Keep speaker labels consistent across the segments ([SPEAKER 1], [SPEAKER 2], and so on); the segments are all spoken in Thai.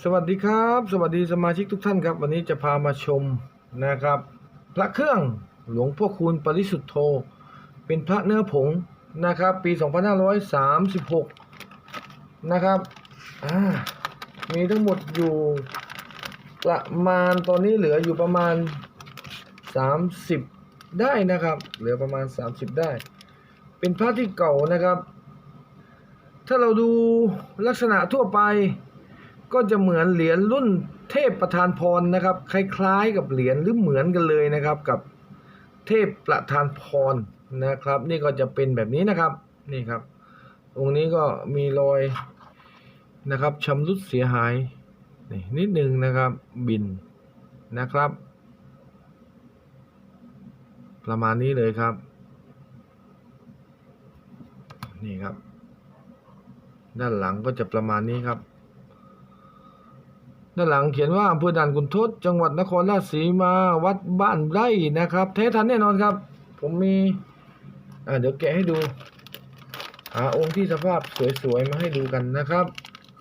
[SPEAKER 1] สวัสดีครับ สวัสดีสมาชิกทุกท่านครับ วันนี้จะพามาชมนะครับ พระเครื่องหลวงพ่อคูณปริสุทธโธ เป็นพระเนื้อผงนะครับ ปี 2536 นะครับมีทั้งหมดอยู่ประมาณตอนนี้เหลืออยู่ประมาณ 30 ได้นะครับ เหลือประมาณ 30 ได้ เป็นพระที่เก่านะครับ ถ้าเราดูลักษณะทั่วไป ก็จะเหมือนเหรียญรุ่นเทพประธานพรนะครับ คล้ายๆกับเหรียญหรือเหมือนกันเลยนะครับ กับเทพประธานพรนะครับ นี่ก็จะเป็นแบบนี้นะครับนี่ครับองค์นี้ก็มีรอยนะครับชำรุดเสียหายนี่นิดนึงนะครับบินนะครับ ประมาณนี้เลยครับ นี่ครับ ด้านหลังก็จะประมาณนี้ครับ ด้านหลังเขียนว่าอำเภอด่านขุนทดจังหวัดนครราชสีมาวัดบ้านไร่นะครับแท้ทันแน่นอนครับ ผมมีอ่าเดี๋ยวแกะให้ดูหาองค์ที่สภาพสวยๆมาให้ดูกันนะครับ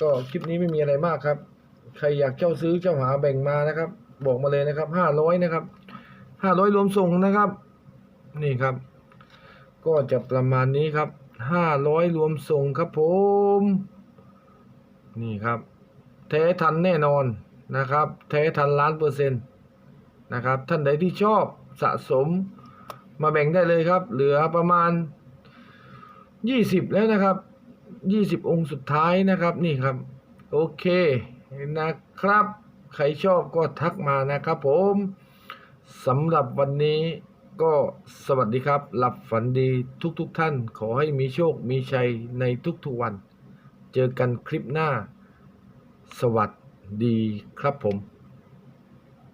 [SPEAKER 1] ก็คลิปนี้ไม่มีอะไรมากครับ ใครอยากเจ้าซื้อเจ้าหาแบ่งมานะครับ บอกมาเลยนะครับห้าร้อยนะครับห้าร้อยรวมส่งนะครับ นี่ครับ ก็จะประมาณนี้ครับห้าร้อยรวมส่งครับผม นี่ครับ แท้ทันแน่นอนนะครับแท้ทันล้านเปอร์เซ็นต์นะครับท่านใดที่ชอบสะสมมาแบ่งได้เลยครับ เหลือประมาณ 20 แล้วนะครับ 20 องค์สุดท้ายนะครับนี่ครับ โอเคนะครับ ใครชอบก็ทักมานะครับผมสำหรับวันนี้ก็สวัสดีครับ หลับฝันดีทุกๆทท่าน ขอให้มีโชคมีชัยในทุกๆวัน เจอกันคลิปหน้า สวัสดีครับผม